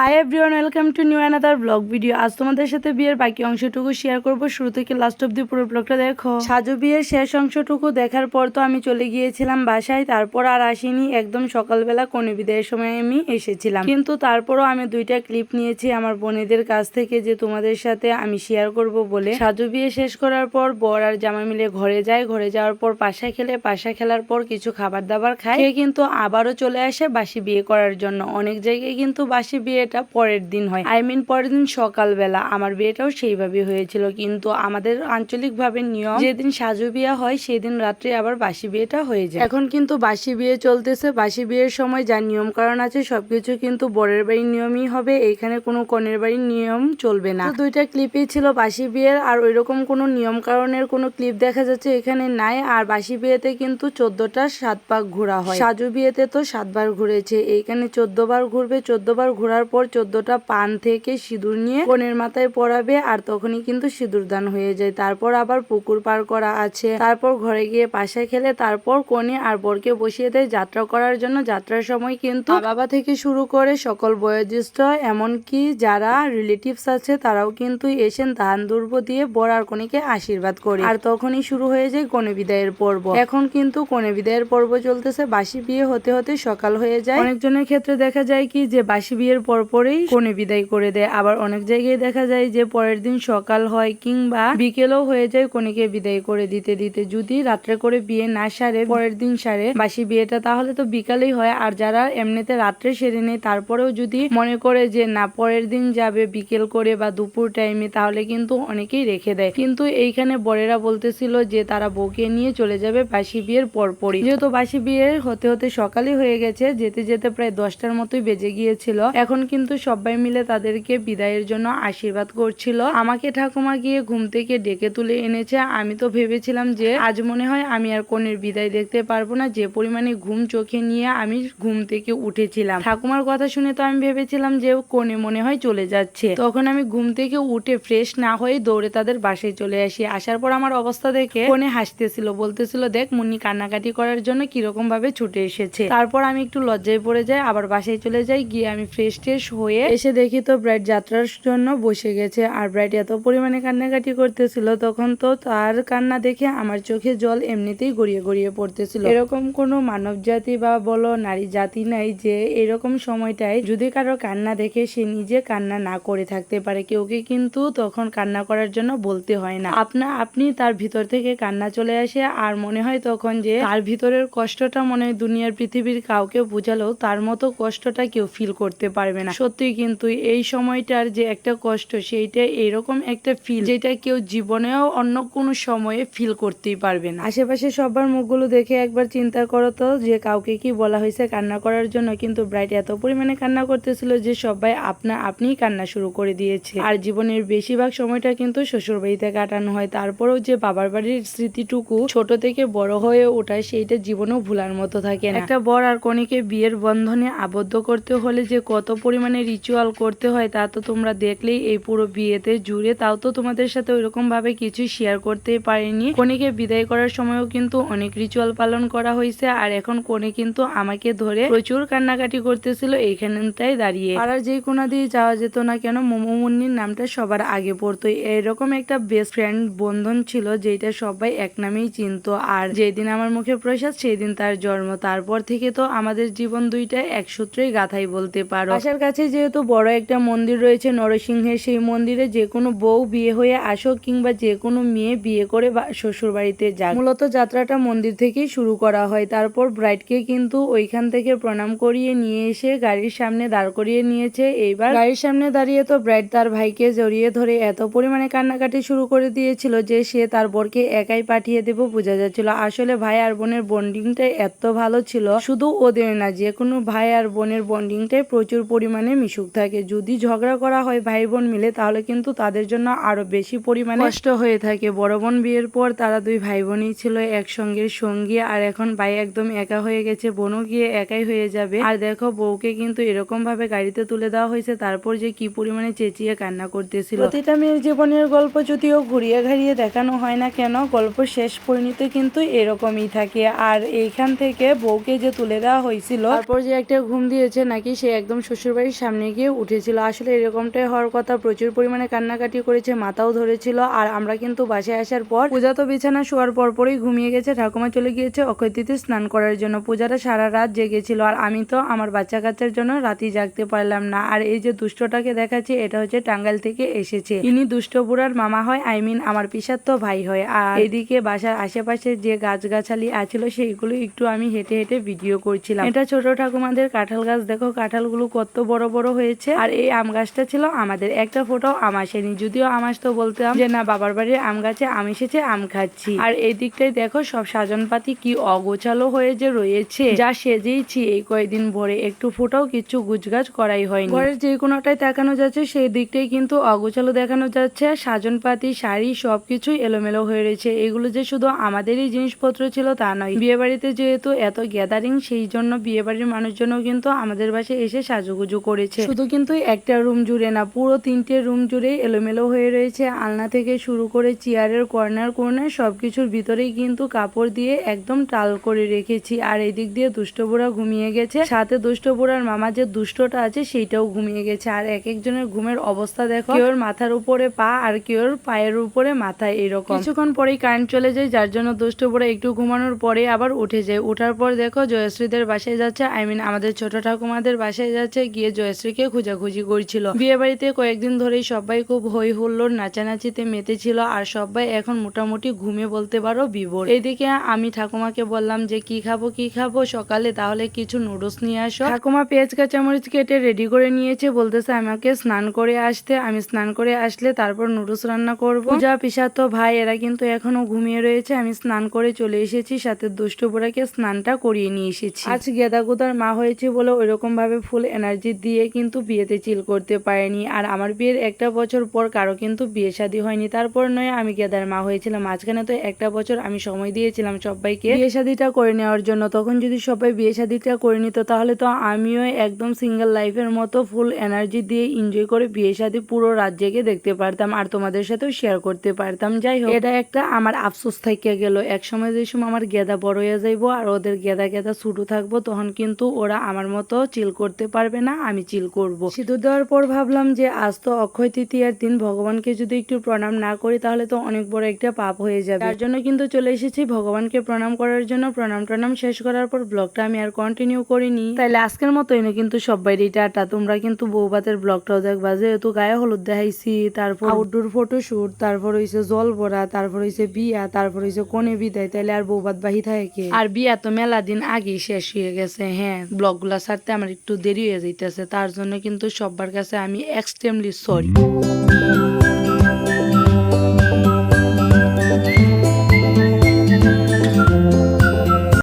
Hi everyone welcome to new another blog video আজ তোমাদের সাথে বিয়ের বাকি অংশটুকু শেয়ার করব। শুরু থেকে লাস্ট অব্দি পুরো ব্লগটা দেখো। সাজু বিয়ের শেষ অংশটুকু দেখার পর তো আমি চলে গিয়েছিলাম বাসায়, তারপর আর আসিনি। একদম সকালবেলা কনে বিদায়ের সময় আমি এসেছিলাম। কিন্তু তারপরও আমি দুইটা ক্লিপ নিয়েছি আমার বোনেদের কাছ থেকে যে তোমাদের সাথে আমি শেয়ার করব বলে। সাজু বিয়ে শেষ করার পর বর আর জামা মিলে ঘরে যায়। ঘরে যাওয়ার পর পাশা খেলে পাশা খেলার পর কিছু খাবার দাবার খায়। কিন্তু আবারও চলে আসে বাসি বিয়ে করার জন্য। অনেক জায়গায় কিন্তু বাসি বিয়েটা পরের দিন হয়। আই মিন পরের দিন সকালবেলা। আমার বিয়েটাও সেইভাবে হয়েছিল। কিন্তু আমাদের আঞ্চলিকভাবে নিয়ম, যেদিন সাজু বিয়ে হয়, সেদিন রাত্রে আবার বাসি বিয়েটা হয়ে যায়। এখন কিন্তু বাসি বিয়ে চলতেছে। বাসি বিয়ের সময় যা নিয়ম কারণ আছে, সবকিছু কিন্তু বরের বাড়ির নিয়মই হবে। এখানে কোনো কনের বাড়ির নিয়ম চলবে না। দুইটা ক্লিপই ছিল বাসি বিয়ের, আর ওইরকম কোনো নিয়ম কারণের কোনো ক্লিপ দেখা যাচ্ছে এখানে নাই। আর বাসি বিয়েতে কিন্তু চোদ্দটা সাত পাক ঘোরা হয়। সাজু বিয়েতে তো সাতবার ঘুরেছে। এইখানে চোদ্দ বার ঘুরবে। চোদ্দ বার ঘোরার পর চোদ্দটা পান থেকে সিঁদুর নিয়ে কনের মাথায় পরাবে আর তখনই কিন্তু সিঁদুর দান হয়ে যায়। তারপর আবার পুকুর পার করা আছে। তারপর ঘরে গিয়ে পাশা খেলে তারপর কনে আর বরকে বসিয়ে দেয় যাত্রা করার জন্য। যাত্রার সময় কিন্তু বাবা থেকে শুরু করে সকল বয়োজ্যেষ্ঠ, এমনকি যারা রিলেটিভস আছে তারাও কিন্তু এসেন ধান দুর্ব দিয়ে বর আর কনেকে আশীর্বাদ করে। আর তখনই শুরু হয়ে যায় কনে বিদায়ের পর্ব। এখন কিন্তু কনে বিদায়ের পর্ব চলতেছে। বাসি বিয়ে হতে হতে সকাল হয়ে যায়। অনেকজনের ক্ষেত্রে দেখা যায় কি যে বাসি বিয়ের পর পরেই কনে বিদায় করে দেয়। আবার অনেক জায়গায় দেখা যায় যে পরের দিন সকাল হয় কিংবা বিকেলও হয়ে যায় কনেকে বিদায় করে দিতে দিতে। যদি রাত্রে করে বিয়ে না সারে, পরের দিন সারে বাসি বিয়েটা, তাহলে তো বিকালেই হয়। আর যারা এমনিতে রাত্রে সেরে নেয়, তারপরেও যদি মনে করে যে না, পরের দিন যাবে বিকেল করে বা দুপুর টাইমে, তাহলে কিন্তু অনেকেই রেখে দেয়। কিন্তু এইখানে বরেরা বলতেছিল যে তারা বউকে নিয়ে চলে যাবে বাসি বিয়ের পরপরই। যেহেতু বাসি বিয়ে হতে হতে সকালই হয়ে গেছে, যেতে যেতে প্রায় দশটার মতোই বেজে গিয়েছিল। এখন কিন্তু সবাই মিলে তাদেরকে বিদায়ের জন্য আশীর্বাদ করছিল। আমাকে ঠাকুমা গিয়ে ঘুম থেকে ডেকে তুলে এনেছে। আমি তো ভেবেছিলাম যে আজ মনে হয় আমি আর কনের বিদায় দেখতে পারব না। যে পরিমাণে ঘুম চোখে নিয়ে আমি ঘুম থেকে উঠেছিলাম। ঠাকুমার কথা শুনে তো আমি ভেবেছিলাম যে কোনে মনে হয় চলে যাচ্ছে। তখন আমি ঘুম থেকে উঠে ফ্রেশ না হয়ে দৌড়ে তাদের বাসায় চলে আসি। আসার পর আমার অবস্থা দেখে কোনে হাসতেছিল, বলতেছিল, দেখ, মুন্নি কান্নাকাটি করার জন্য কীরকম ভাবে ছুটে এসেছে। তারপর আমি একটু লজ্জায় পড়ে যাই, আবার বাসায় চলে যাই। গিয়ে আমি ফ্রেশ ট্রেশ হয়ে এসে দেখি তো ব্রাইড যাত্রার জন্য বসে গেছে। আর ব্রাইড এত পরিমাণে কান্নাকাটি করতেছিল, তখন তো তার কান্না দেখে আমার চোখে জল এমনিতেই গড়িয়ে গড়িয়ে পড়তেছিল। এরকম কোনো মানব জাতি বা বলো নারী জাতি নাই যে এরকম সময়টায় যদি কারও কান্না দেখে সে নিজে কান্না না করে থাকতে পারে। কেউকে কিন্তু তখন কান্না করার জন্য বলতে হয় না। আপনা আপনি তার ভিতর থেকে কান্না চলে আসে, আর মনে হয় তখন যে তার ভিতরের কষ্টটা মনে হয় দুনিয়ার পৃথিবীর কাউকে বোঝালেও তার মতো কষ্টটা কেউ ফিল করতে পারবে না। সত্যি কিন্তু এই সময়টার যে একটা কষ্ট সেইটা এরকম একটা ফিল যেটা কেউ জীবনেও অন্য কোনো সময়ে ফিল করতেই পারবে না। আশেপাশে সবার মুখগুলো দেখে একবার চিন্তা করো তো যে কাউকে কি বলা হয়েছে কান্না করার জন্য কিন্তু ব্রাইট এত পরিমাণে কান্না করতেছিল যে সবাই আপনা আপনিই কান্না শুরু করে দিয়েছে। আর জীবনের বেশিরভাগ সময়টা কিন্তু শ্বশুর বাড়িতে কাটানো হয় তারপরেও যে বাবার বাড়ির স্মৃতিটুকু ছোট থেকে বড় হয়ে ওঠায় সেইটা জীবনেও ভুলার মতো থাকে না। একটা বর আর কনেকে বিয়ের বন্ধনে আবদ্ধ করতে হলে যে কত পরিমাণে রিচুয়াল করতে হয়, তা তো তোমরা দেখলেই এই পুরো বিয়েতে জুড়ে। তাও তো তোমাদের সাথে ওইরকম ভাবে কিছু শেয়ার করতে পারিনি। কনেকে বিদায় করার সময়ও কিন্তু অনেক রিচুয়াল পালন করা হয়েছে, আর এখন কনে কিন্তু আমাকে ধরে প্রচুর কান্নাকাটি করতেছিল এইখানটায় দাঁড়িয়ে। পাড়ার যে কোনা দিয়ে যাওয়া যেত না কেন, মোমো মুন্নির নামটা সবার আগে পড়তো। এরকম একটা বেস্ট ফ্রেন্ড বন্ধন ছিল যেটা সবাই এক নামেই চিনতো, আর যেদিন আমার মুখে প্রসাদ সেই দিন তার জন্ম। তারপর থেকে তো আমাদের জীবন দুইটা এক সূত্রেই গাথাই বলতে পারো। আসার কাছে যেহেতু বড় একটা মন্দির রয়েছে, নরসিংহের সেই মন্দিরে যে কোনো বউ বিয়ে হয়ে আসো কিংবা যে কোনো মেয়ে বিয়ে করে শ্বশুর বাড়িতে যাক। মূলত যাত্রাটা মন্দির থেকেই শুরু করা হয়। তারপর ব্রাইডকে কিন্তু ওইখান থেকে প্রণাম করিয়ে নিয়ে এসে গাড়ির সামনে দাঁড় করিয়ে নিয়েছে। এইবার গাড়ির সামনে দাঁড়িয়ে তো ব্রাইড তার ভাইকে জড়িয়ে ধরে এত পরিমাণে কান্নাকাটি শুরু করে দিয়েছিল যে সে তার বোরকে একাই পাঠিয়ে দেবো বোঝা যাচ্ছিল। আসলে ভাই আর বোনের বন্ডিংটা এত ভালো ছিল। শুধু ওদের না যে কোনো ভাই আর বোনের বন্ডিংটাই প্রচুর পরিমাণে মিশুক থাকে। যদি ঝগড়া করা হয় ভাই বোন মিলে তাহলে কিন্তু তাদের জন্য আরও বেশি পরিমাণে কষ্ট হয়ে থাকে। বড় বোন বিয়ের পর তারা দুই ভাই বোনই ছিল একসঙ্গে সঙ্গী আর এখন ভাই একদম একা হয়ে গেছে বোনও গিয়ে একাই হয়ে যাবে। আর দেখো বউকে কিন্তু এরকম ভাবে গাড়িতে তুলে দেওয়া হয়েছে তারপর যে কি পরিমাণে চেঁচিয়ে কান্না করতেছিল। প্রতিটা মেয়ের জীবনের গল্প যদিও ঘুরিয়ে ঘাড়িয়ে দেখানো হয় না কেন গল্প শেষ পরিণতি কিন্তু এরকমই থাকে। আর এইখান থেকে বউকে যে তুলে দেওয়া হয়েছিল তারপর যে একটা ঘুম দিয়েছে নাকি সে একদম শ্বশুর বাড়ি বাড়ির সামনে গিয়ে উঠেছিল। আসলে এরকমটাই হওয়ার কথা। প্রচুর পরিমাণে কান্নাকাটি করেছে, মাথাও ধরেছিল। আর আমরা কিন্তু বাসায় আসার পর পূজা তো বিছানা শোয়ার পর পরই ঘুমিয়ে গেছে, ঠাকুমা চলে গিয়েছে অক্ষয় তিথি স্নান করার জন্য। পূজাটা সারা রাত জেগেছিল আর আমি তো আমার বাচ্চা কাচ্চার জন্য রাতি জাগতে পারলাম না। আর এই যে দুষ্টটাকে দেখাচ্ছি, এটা হচ্ছে টাঙ্গাইল থেকে এসেছে। ইনি দুষ্ট বুড়ার মামা হয়, আই মিন আমার পিসার তো ভাই হয়। আর এদিকে বাসার আশেপাশে যে গাছগাছালি আছিল, সেইগুলো একটু আমি হেঁটে হেঁটে ভিডিও করছিলাম। এটা ছোট ঠাকুমাদের কাঁঠাল গাছ। দেখো, কাঁঠালগুলো কত বড় বড় হয়েছে। আর এই আম গাছটা ছিল আমাদের একটা ফোটাও আম আসেনি। যদিও আম আসতো বলতাম যে, না, বাবার বাড়ির আম গাছে আম এসেছে, আম খাচ্ছি। আর এই দিকটাই দেখো সব সাজন পাতি কি অগোছালো হয়ে যে রয়েছে। যা সেজেইছি এই কয়েকদিন ভরে। একটু ফোটাও কিছু গুজগাছ করাই হয়নি। ঘরের যে কোনোটাই তাকানো যাচ্ছে, সেই দিকটাই কিন্তু অগোছালো দেখানো যাচ্ছে। সাজন পাতি শাড়ি সবকিছুই এলোমেলো হয়ে রয়েছে। এগুলো যে শুধু আমাদেরই জিনিসপত্র ছিল তা নয়। বিয়ে বাড়িতে যেহেতু এত গ্যাদারিং সেই জন্য বিয়ে বাড়ির মানুষজনও কিন্তু আমাদের বাসায় এসে সাজুগুজু করেছে। শুধু কিন্তু একটা রুম জুড়ে না, পুরো তিনটে রুম জুড়ে এলোমেলো হয়ে রয়েছে। আলনা থেকে শুরু করে চেয়ারের কর্নার কর্নার সবকিছুর ভিতরেই কিন্তু কাপড় দিয়ে একদম টাল করে রেখেছি। আর এদিক দিয়ে দুষ্ট বুড়া ঘুমিয়ে গেছে। সাথে দুষ্ট বুড়ার মামা যে দুষ্টটা আছে, সেইটাও ঘুমিয়ে গেছে। আর এক একজনের ঘুমের অবস্থা দেখো, কেউর মাথার উপরে পা আর কেউর পায়ের উপরে মাথা এরকম। কিছুক্ষণ পরেই কারেন্ট চলে যায়, যার জন্য দুষ্ট বুড়া একটু ঘুমানোর পরে আবার উঠে যায়। ওঠার পর দেখো জয়শ্রীদের বাসায় যাচ্ছে। আই মিন আমাদের ছোট ঠাকুমাদের বাসায় যাচ্ছে। গিয়ে জয়শ্রীকে খোঁজাখুঁজি করছিল। বিয়ে বাড়িতে কয়েকদিন ধরেই সবাই খুব হই হুল্লোড় নাচানাচিতে মেতেছিল আর সবাই এখন মোটামুটি ঘুমে বলতে পারো বিভোর এদিকে আমি ঠাকুমাকে বললাম যে, কি খাব কি খাব? সকালে তাহলে কিছু নুডলস নিয়ে আসো। ঠাকুমা পেঁয়াজ, কাঁচামরিচ কেটে রেডি করে নিয়েছে, বলতেছে, আমাকে স্নান করে আসতে, আমি স্নান করে আসলে তারপর নুডলস রান্না করব। পূজা পিসাতো ভাই, এরা কিন্তু এখনও ঘুমিয়ে রয়েছে, আমি স্নান করে চলে এসেছি, সাথে দুষ্ট স্নানটা করিয়ে নিয়ে এসেছি। আজ গেদা গুদার মা হয়েছে বলে ওইরকম ভাবে ফুল এনার্জি দিয়ে কিন্তু বিয়েতে চিল করতে পারেনি। আর আমার বিয়ের একটা বছর পর কারও কিন্তু বিয়ে শাদী হয়নি। তারপর নয় আমি গেদার মা হয়েছিলাম। মাঝখানে তো একটা বছর আমি সময় দিয়েছিলাম সবাইকে বিয়ে শাদীটা করে নেওয়ার জন্য। তখন যদি সবাই বিয়ে শাদীটা করে নিত, তাহলে তো আমিও একদম সিঙ্গেল লাইফের মতো ফুল এনার্জি দিয়ে এনজয় করে বিয়ে শাদী পুরো জেগে দেখতে পারতাম আর তোমাদের সাথেও শেয়ার করতে পারতাম। যাই হোক, এটা একটা আমার আফসোস থেকে গেল। এক সময় যে সময় আমার গেদা বড় হয়ে যাইবো আর ওদের গেদা গেদা ছোটো থাকব, তখন কিন্তু ওরা আমার মতো চিল করতে পারবে না। আমি চিল করব। সিঁদুর দেওয়ার পর ভাবলাম যে, আজ তো অক্ষয় তৃতীয়ার দিন, ভগবানকে যদি একটু প্রণাম না করি, তাহলে তো অনেক বড় একটা পাপ হয়ে যাবে। তার জন্য কিন্তু চলে এসেছি ভগবানকে প্রণাম করার জন্য। প্রণাম টনাম শেষ করার পর ব্লগটা আমি আর কন্টিনিউ করিনি। তাইলে আজকের মতোই না কিন্তু সবাই টাটা। তোমরা কিন্তু বৌবাতের ব্লগটাও দেখবা, যেহেতু গায়ে হলুদ দেখাইছি। তারপর আউটডোর ফটোশুট তারপর হইছে জল ভরা, তারপর হইছে বিয়া, তারপর হইছে কোনে বিদায়। তাইলে আর বৌবাত বাহি থাকে। আর বিয়া তো মেলা দিন আগেই শেষ হয়ে গেছে হ্যাঁ। ব্লগগুলা ছাড়তে আমার একটু দেরি হয়ে যাইতেছে। তার জন্য কিন্তু সবার কাছে আমি এক্সট্রিমলি সরি